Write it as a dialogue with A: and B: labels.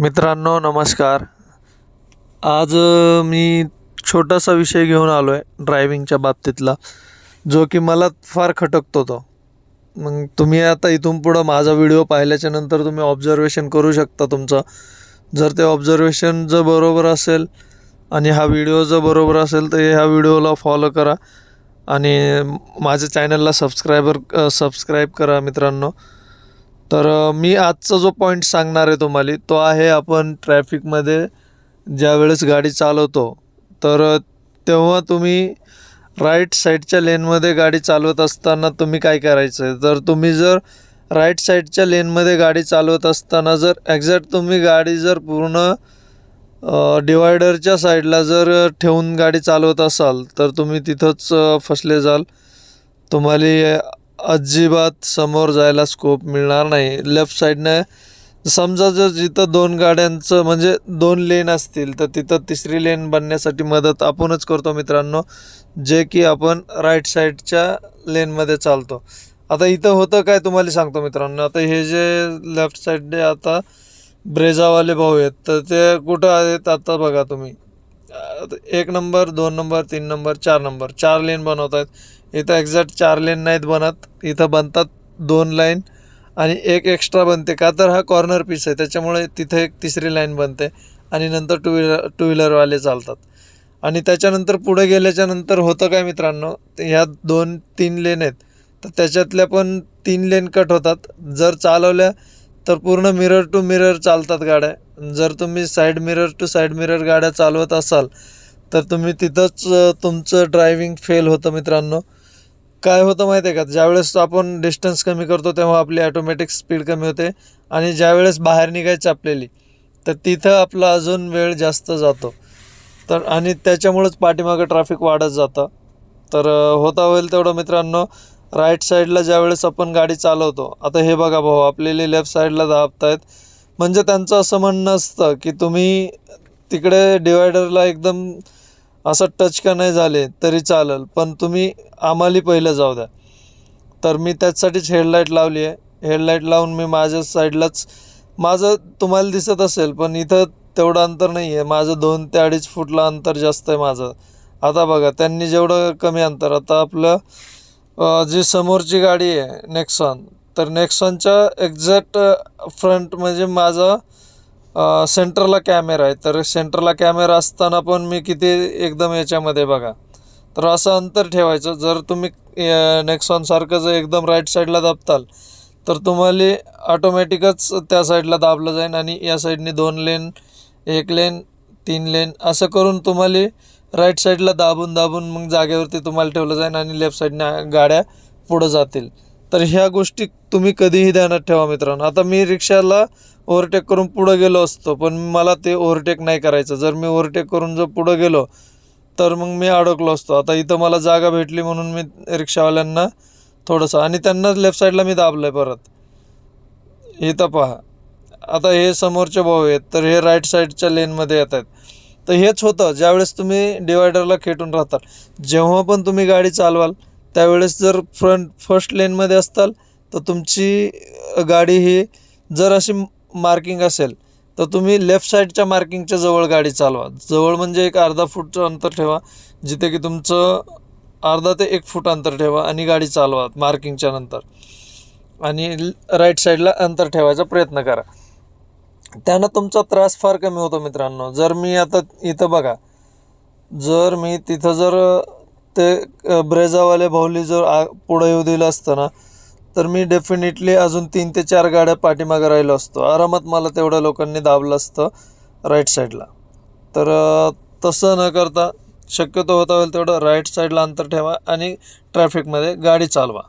A: मित्रांनो नमस्कार. आज मी छोटासा विषय घेऊन आलो आहे ड्रायविंगच्या बाबतीतला जो की मला फार खटकतो तो. मग तुम्ही आता इथून पुढं माझा व्हिडिओ पाहिल्याच्या नंतर तुम्ही ऑब्झर्वेशन करू शकता तुमचं. जर ते ऑब्झर्वेशन जर बरोबर असेल आणि हा व्हिडिओ जर बरोबर असेल तर ह्या व्हिडिओला फॉलो करा. आणि माझ्या चॅनलला सबस्क्रायबर सबस्क्राईब करा मित्रांनो. तर मी आजचा जो पॉईंट सांगणार आहे तुम्हाला तो आहे आपण ट्रॅफिकमध्ये ज्यावेळेस गाडी चालवतो तर तेव्हा तुम्ही राईट साईडच्या लेनमध्ये गाडी चालवत असताना तुम्ही काय करायचं आहे तर तुम्ही जर राईट साईडच्या लेनमध्ये गाडी चालवत असताना जर एक्झॅक्ट तुम्ही गाडी जर पूर्ण डिवायडरच्या साईडला जर ठेवून गाडी चालवत असाल तर तुम्ही तिथंच फसले जाल. तुम्हाला अजिबात समोर जायला स्कोप मिळणार नाही. लेफ्ट साईडनं समजा जर जिथं दोन गाड्यांचं म्हणजे दोन लेन असतील तर तिथं तिसरी लेन बनण्यासाठी मदत आपणच करतो मित्रांनो. जे की आपण राईट साईडच्या लेनमध्ये चालतो. आता इथं होतं काय तुम्हाला सांगतो मित्रांनो. आता हे जे लेफ्ट साईडने आता ब्रेजावाले भाऊ आहेत तर ते कुठं आहेत आता बघा तुम्ही. एक नंबर दोन नंबर तीन नंबर चार नंबर चार लेन बनवत आहेत इथं एक्झॅक्ट चार लेन नाहीत बनत. इथं बनतात दोन लाईन आणि एक एक्स्ट्रा बनते. का तर हा कॉर्नर पीस आहे. त्याच्यामुळे तिथे एक तिसरी लाईन बनते आणि नंतर टू व्हीलर टू व्हीलरवाले चालतात. आणि त्याच्यानंतर पुढे गेल्याच्यानंतर होतं काय मित्रांनो? ह्या दोन तीन लेन आहेत. तर त्याच्यातल्या पण तीन लेन कट होतात. जर चालवल्या तर पूर्ण मिरर टू मिरर चालतात गाड्या. जर तुम्ही side mirror two side mirror गाड्या चालवत असाल तर तुम्ही तिथंच तुमचं ड्रायविंग फेल होतं मित्रांनो. काय होतं माहिती आहे का? ज्यावेळेस आपण डिस्टन्स कमी करतो तेव्हा आपली ॲटोमॅटिक स्पीड कमी होते आणि ज्यावेळेस बाहेर निघायची आपल्याली तर तिथं आपला अजून वेळ जास्त जातो. तर आणि त्याच्यामुळंच पाठीमागं ट्रॅफिक वाढत जातं. तर होता होईल तेवढं मित्रांनो. राईट साईडला ज्यावेळेस आपण गाडी चालवतो आता हे बघा भाऊ आपल्याला लेफ्ट साईडला दाबतायत. म्हणजे त्यांचं असं म्हणणं असतं की तुम्ही तिकडे डिवायडरला एकदम असं टच का नाही झाले तरी चालेल. पण तुम्ही आम्हाला पहिलं जाऊ द्या. तर मी त्याचसाठीच हेडलाईट लावली आहे. हेडलाईट लावून मी माझ्या साईडलाच माझं तुम्हाला दिसत असेल पण इथं तेवढं अंतर नाही आहे. माझं दोन ते अडीच फूटला अंतर जास्त आहे माझं. आता बघा त्यांनी जेवढं कमी अंतर आता आपलं जी समोरची गाडी आहे नेक्सॉन तर नेक्सॉनच्या एक्झॅक्ट फ्रंट म्हणजे माझं सेंटरला कॅमेरा आहे. तर सेंटरला कॅमेरा असताना पण मी किती एकदम याच्यामध्ये बघा. तर असं अंतर ठेवायचं. जर तुम्ही नेक्सॉनसारखं जर एकदम राईट साईडला दाबताल तर तुम्हाला ऑटोमॅटिकच त्या साईडला दाबलं जाईल आणि या साईडने दोन लेन एक लेन तीन लेन असं करून तुम्हाला राईट साईडला दाबून दाबून मग जागेवरती तुम्हाला ठेवलं जाईल आणि लेफ्ट साईडने गाड्या पुढं जातील. तर ह्या गोष्टी तुम्ही कधीही ध्यानात ठेवा मित्रांनो. आता मी रिक्षाला ओव्हरटेक करून पुढं गेलो असतो पण मला ते ओव्हरटेक नाही करायचं. जर मी ओव्हरटेक करून जर पुढं गेलो तर मग मी अडकलो असतो. आता इथं मला जागा भेटली म्हणून मी रिक्षावाल्यांना थोडंसं आणि त्यांना लेफ्ट साईडला मी दाबलं आहे परत इथं पहा. आता हे समोरचे भाऊ आहेत तर हे राईट साईडच्या लेनमध्ये येत आहेत. तर हेच होतं. ज्यावेळेस तुम्ही डिवायडरला खेटून राहतात जेव्हा पण तुम्ही गाडी चालवाल त्यावेळेस जर फ्रंट फर्स्ट लेनमध्ये असताल तर तुमची गाडी ही जर अशी मार्किंग असेल तर तुम्ही लेफ्ट साईडच्या मार्किंगच्या जवळ गाडी चालवा. जवळ म्हणजे एक अर्धा फूटचं अंतर ठेवा जिथे की तुमचं अर्धा ते एक फूट अंतर ठेवा आणि गाडी चालवा मार्किंगच्या नंतर. आणि राईट साईडला अंतर ठेवायचा प्रयत्न करा. त्यानं तुमचा त्रास फार कमी होतो मित्रांनो. जर मी आता इथं बघा जर मी तिथं जर ते ब्रेझावाले भाऊली जर आ पुढं येऊ दिलं असतं ना तर मी डेफिनेटली अजून तीन ते चार गाड्या पाठीमागं राहिलो असतो. आरामात मला तेवढ्या लोकांनी दाबलं असतं राईट साईडला तर तसं न करता शक्यतो होता होईल तेवढं राईट साईडला अंतर ठेवा आणि ट्रॅफिकमध्ये गाडी चालवा.